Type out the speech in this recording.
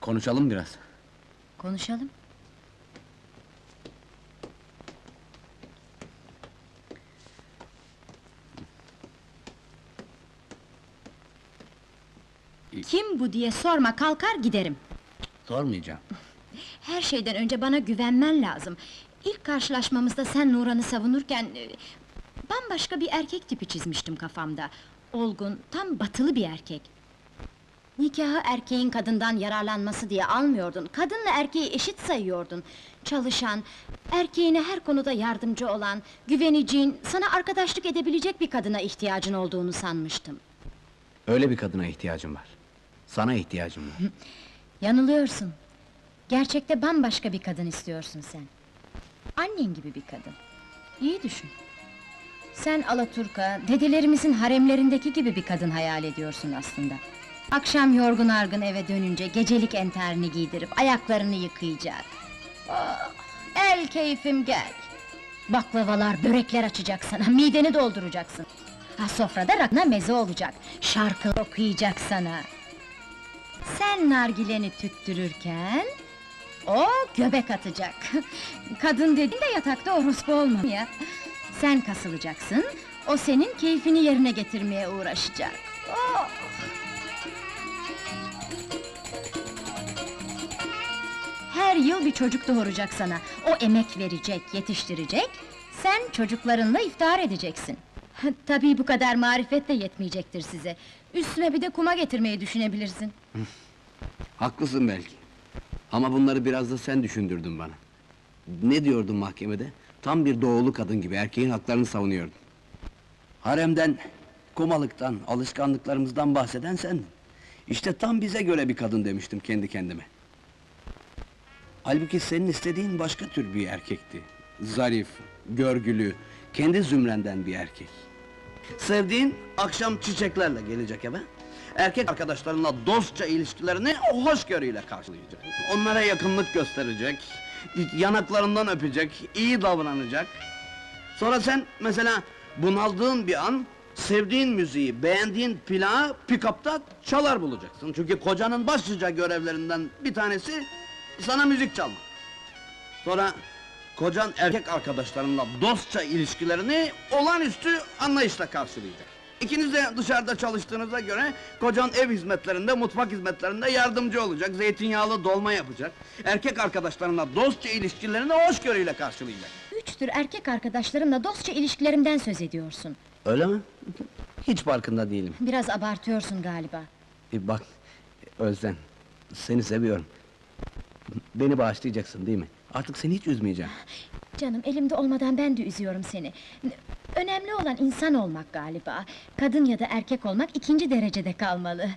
Konuşalım biraz. Konuşalım. Kim bu diye sorma, kalkar giderim. Sormayacağım. Her şeyden önce bana güvenmen lazım. İlk karşılaşmamızda sen Nuran'ı savunurken... e, ...bambaşka bir erkek tipi çizmiştim kafamda. Olgun, tam batılı bir erkek. Nikahı erkeğin kadından yararlanması diye almıyordun. Kadınla erkeği eşit sayıyordun. Çalışan, erkeğine her konuda yardımcı olan, güveneceğin, sana arkadaşlık edebilecek bir kadına ihtiyacın olduğunu sanmıştım. Öyle bir kadına ihtiyacım var. Sana ihtiyacım var. Yanılıyorsun. Gerçekte bambaşka bir kadın istiyorsun sen. Annen gibi bir kadın. İyi düşün. Sen Alaturka, dedelerimizin haremlerindeki gibi bir kadın hayal ediyorsun aslında. Akşam yorgun argın eve dönünce gecelik enterini giydirip ayaklarını yıkayacak. Oh, el keyfim gel. Baklavalar, börekler açacak sana, mideni dolduracaksın. Ha sofrada rakına meze olacak, şarkı okuyacak sana. Sen nargileni tüttürürken... ...o göbek atacak. Kadın dediğin de yatakta orospu olma ya. Sen kasılacaksın, o senin keyfini yerine getirmeye uğraşacak. Oh! Her yıl bir çocuk doğuracak sana. O emek verecek, yetiştirecek... ...sen çocuklarınla iftihar edeceksin. Tabii bu kadar marifet de yetmeyecektir size. Üstüne bir de kuma getirmeyi düşünebilirsin. Haklısın belki. Ama bunları biraz da sen düşündürdün bana. Ne diyordun mahkemede? Tam bir doğulu kadın gibi erkeğin haklarını savunuyordun. Haremden, kumalıktan, alışkanlıklarımızdan bahseden sendin. İşte tam bize göre bir kadın demiştim kendi kendime. Halbuki senin istediğin başka tür bir erkekti. Zarif, görgülü, kendi zümrenden bir erkek. Sevdiğin akşam çiçeklerle gelecek eve. Erkek arkadaşlarınla dostça ilişkilerini hoşgörüyle karşılayacak. Onlara yakınlık gösterecek, yanaklarından öpecek, iyi davranacak. Sonra sen mesela bunaldığın bir an sevdiğin müziği, beğendiğin plağı pick-up'ta çalar bulacaksın. Çünkü kocanın başlıca görevlerinden bir tanesi sana müzik çalmak. Sonra kocan erkek arkadaşlarınla dostça ilişkilerini olağanüstü anlayışla karşılayacak. İkiniz de dışarıda çalıştığınıza göre kocan ev hizmetlerinde, mutfak hizmetlerinde yardımcı olacak, zeytinyağlı dolma yapacak. Erkek arkadaşlarınla dostça ilişkilerini hoşgörüyle karşılayacak. Üç tür erkek arkadaşlarımla dostça ilişkilerimden söz ediyorsun. Öyle mi? Hiç farkında değilim. Biraz abartıyorsun galiba. E bak, Özden, seni seviyorum. Beni bağışlayacaksın değil mi? Artık seni hiç üzmeyeceğim. Canım elimde olmadan ben de üzüyorum seni. Önemli olan insan olmak galiba. Kadın ya da erkek olmak ikinci derecede kalmalı.